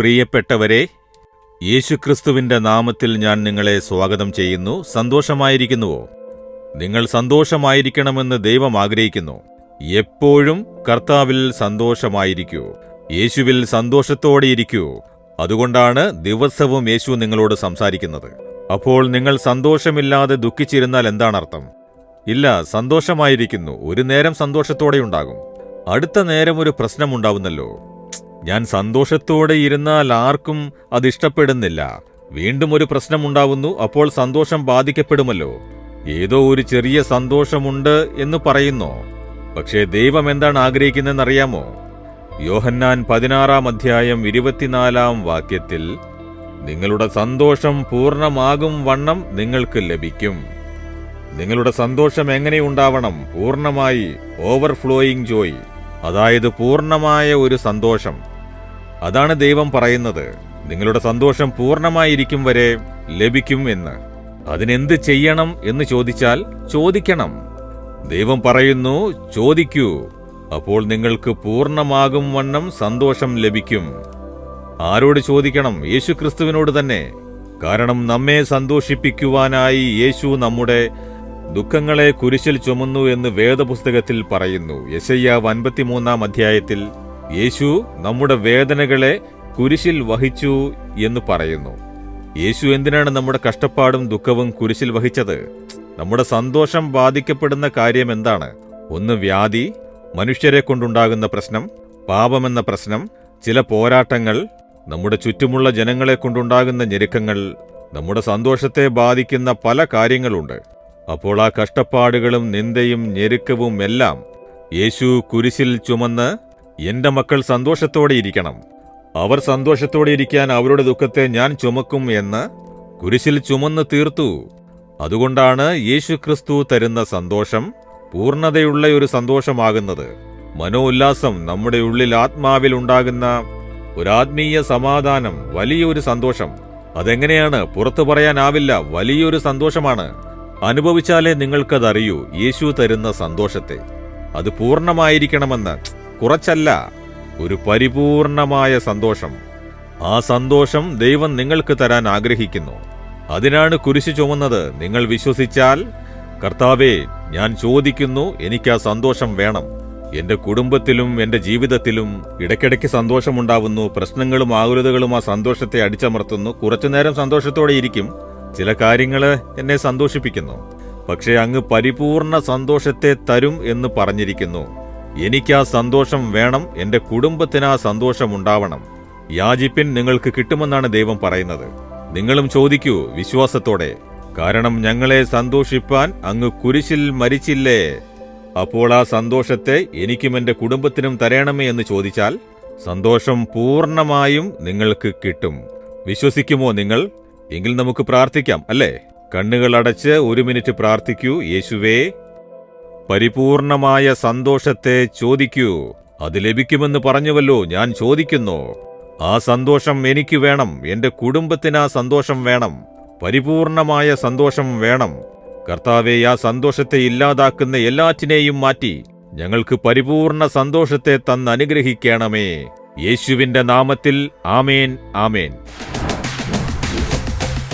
പ്രിയപ്പെട്ടവരെ യേശുക്രിസ്തുവിന്റെ നാമത്തിൽ ഞാൻ നിങ്ങളെ സ്വാഗതം ചെയ്യുന്നു. സന്തോഷമായിരിക്കുന്നുവോ? നിങ്ങൾ സന്തോഷമായിരിക്കണമെന്ന് ദൈവം ആഗ്രഹിക്കുന്നു. എപ്പോഴും കർത്താവിൽ സന്തോഷമായിരിക്കൂ. യേശുവിൽ സന്തോഷത്തോടെ ഇരിക്കൂ. അതുകൊണ്ടാണ് ദിവസവും യേശു നിങ്ങളോട് സംസാരിക്കുന്നത്. അപ്പോൾ നിങ്ങൾ സന്തോഷമില്ലാതെ ദുഃഖിച്ചിരുന്നാൽ എന്താണ് അർത്ഥം ഇല്ല സന്തോഷമായിരിക്കുന്നു. ഒരു നേരം സന്തോഷത്തോടെ ഉണ്ടാകും. അടുത്ത നേരം ഒരു പ്രശ്നമുണ്ടാവുന്നല്ലോ ഞാൻ സന്തോഷത്തോടെ ഇരുന്നാൽ ആർക്കും അത് ഇഷ്ടപ്പെടുന്നില്ല വീണ്ടും ഒരു പ്രശ്നമുണ്ടാവുന്നു അപ്പോൾ സന്തോഷം ബാധിക്കപ്പെടുമല്ലോ. ഏതോ ഒരു ചെറിയ സന്തോഷമുണ്ട് എന്ന് പറയുന്നു. പക്ഷേ ദൈവം എന്താണ് ആഗ്രഹിക്കുന്നതെന്നറിയാമോ? യോഹന്നാൻ പതിനാറാം അധ്യായം ഇരുപത്തിനാലാം വാക്യത്തിൽ നിങ്ങളുടെ സന്തോഷം പൂർണമാകും വണ്ണം നിങ്ങൾക്ക് ലഭിക്കും. നിങ്ങളുടെ സന്തോഷം എങ്ങനെയുണ്ടാവണം പൂർണമായി ഓവർഫ്ലോയിങ് ജോയ്. അതായത് പൂർണമായ ഒരു സന്തോഷം. അതാണ് ദൈവം പറയുന്നത്. നിങ്ങളുടെ സന്തോഷം പൂർണമായിരിക്കും വരെ ലഭിക്കും എന്ന്. അതിനെന്ത് ചെയ്യണം എന്ന് ചോദിച്ചാൽ ചോദിക്കണം. ദൈവം പറയുന്നു ചോദിക്കൂ. അപ്പോൾ നിങ്ങൾക്ക് പൂർണമാകും വണ്ണം സന്തോഷം ലഭിക്കും. ആരോട് ചോദിക്കണം? യേശു ക്രിസ്തുവിനോട് തന്നെ. കാരണം നമ്മെ സന്തോഷിപ്പിക്കുവാനായി യേശു നമ്മുടെ ദുഃഖങ്ങളെ കുരിശിൽ ചുമന്നു എന്ന് വേദപുസ്തകത്തിൽ പറയുന്നു. യശയ്യാവ് അൻപത്തിമൂന്നാം അധ്യായത്തിൽ യേശു നമ്മുടെ വേദനകളെ കുരിശിൽ വഹിച്ചു എന്ന് പറയുന്നു. യേശു എന്തിനാണ് നമ്മുടെ കഷ്ടപ്പാടും ദുഃഖവും കുരിശിൽ വഹിച്ചത്? നമ്മുടെ സന്തോഷം ബാധിക്കപ്പെടുന്ന കാര്യം എന്താണ്? ഒന്ന് വ്യാധി മനുഷ്യരെ കൊണ്ടുണ്ടാകുന്ന പ്രശ്നം പാപമെന്ന പ്രശ്നം ചില പോരാട്ടങ്ങൾ നമ്മുടെ ചുറ്റുമുള്ള ജനങ്ങളെ കൊണ്ടുണ്ടാകുന്ന ഞെരുക്കങ്ങൾ നമ്മുടെ സന്തോഷത്തെ ബാധിക്കുന്ന പല കാര്യങ്ങളുണ്ട്. അപ്പോൾ ആ കഷ്ടപ്പാടുകളും നിന്ദയും ഞെരുക്കവും എല്ലാം യേശു കുരിശിൽ ചുമന്ന് എന്റെ മക്കൾ സന്തോഷത്തോടെ ഇരിക്കണം. അവർ സന്തോഷത്തോടെ ഇരിക്കാൻ അവരുടെ ദുഃഖത്തെ ഞാൻ ചുമക്കും എന്ന് കുരിശിൽ ചുമന്ന് തീർത്തു. അതുകൊണ്ടാണ് യേശു ക്രിസ്തു തരുന്ന സന്തോഷം പൂർണതയുള്ള ഒരു സന്തോഷമാകുന്നത്. മനോല്ലാസം നമ്മുടെ ഉള്ളിൽ ആത്മാവിൽ ഉണ്ടാകുന്ന ആത്മീയ സമാധാനം വലിയൊരു സന്തോഷം. അതെങ്ങനെയാണ്? പുറത്തു പറയാനാവില്ല. വലിയൊരു സന്തോഷമാണ്. അനുഭവിച്ചാലേ നിങ്ങൾക്കതറിയൂ യേശു തരുന്ന സന്തോഷത്തെ. അത് പൂർണമായിരിക്കണമെന്ന്. കുറച്ചല്ല ഒരു പരിപൂർണമായ സന്തോഷം. ആ സന്തോഷം ദൈവം നിങ്ങൾക്ക് തരാൻ ആഗ്രഹിക്കുന്നു. അതിനാണ് കുരിശു ചുമന്നത്. നിങ്ങൾ വിശ്വസിച്ചാൽ കർത്താവേ ഞാൻ ചോദിക്കുന്നു എനിക്ക് ആ സന്തോഷം വേണം. എന്റെ കുടുംബത്തിലും എന്റെ ജീവിതത്തിലും ഇടയ്ക്കിടയ്ക്ക് സന്തോഷമുണ്ടാവുന്നു. പ്രശ്നങ്ങളും ആകുലതകളും ആ സന്തോഷത്തെ അടിച്ചമർത്തുന്നു. കുറച്ചുനേരം സന്തോഷത്തോടെ ഇരിക്കും. ചില കാര്യങ്ങൾ എന്നെ സന്തോഷിപ്പിക്കുന്നു. പക്ഷേ അങ്ങ് പരിപൂർണ സന്തോഷത്തെ തരും എന്ന് പറഞ്ഞിരിക്കുന്നു. എനിക്ക് ആ സന്തോഷം വേണം എന്റെ കുടുംബത്തിന് ആ സന്തോഷം ഉണ്ടാവണം. യാചിപ്പിൻ നിങ്ങൾക്ക് കിട്ടുമെന്നാണ് ദൈവം പറയുന്നത്. നിങ്ങളും ചോദിക്കൂ വിശ്വാസത്തോടെ. കാരണം ഞങ്ങളെ സന്തോഷിപ്പാൻ അങ്ങ് കുരിശിൽ മരിച്ചില്ലേ? അപ്പോൾ ആ സന്തോഷത്തെ എനിക്കും എന്റെ കുടുംബത്തിനും തരണമേ എന്ന് ചോദിച്ചാൽ സന്തോഷം പൂർണമായും നിങ്ങൾക്ക് കിട്ടും. വിശ്വസിക്കുമോ നിങ്ങൾ? എങ്കിൽ നമുക്ക് പ്രാർത്ഥിക്കാം അല്ലേ? കണ്ണുകൾ അടച്ച് ഒരു മിനിറ്റ് പ്രാർത്ഥിക്കൂ യേശുവേ പരിപൂർണമായ സന്തോഷത്തെ ചോദിക്കൂ. അത് ലഭിക്കുമെന്ന് പറഞ്ഞുവല്ലോ ഞാൻ ചോദിക്കുന്നു. ആ സന്തോഷം എനിക്ക് വേണം എന്റെ കുടുംബത്തിന് ആ സന്തോഷം വേണം. പരിപൂർണമായ സന്തോഷം വേണം. കർത്താവെ ആ സന്തോഷത്തെ ഇല്ലാതാക്കുന്ന എല്ലാറ്റിനെയും മാറ്റി ഞങ്ങൾക്ക് പരിപൂർണ സന്തോഷത്തെ തന്ന് അനുഗ്രഹിക്കണമേ. യേശുവിന്റെ നാമത്തിൽ ആമേൻ ആമേൻ.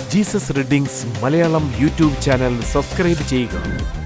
Jesus readings Malayalam YouTube channel subscribe ചെയ്യുക.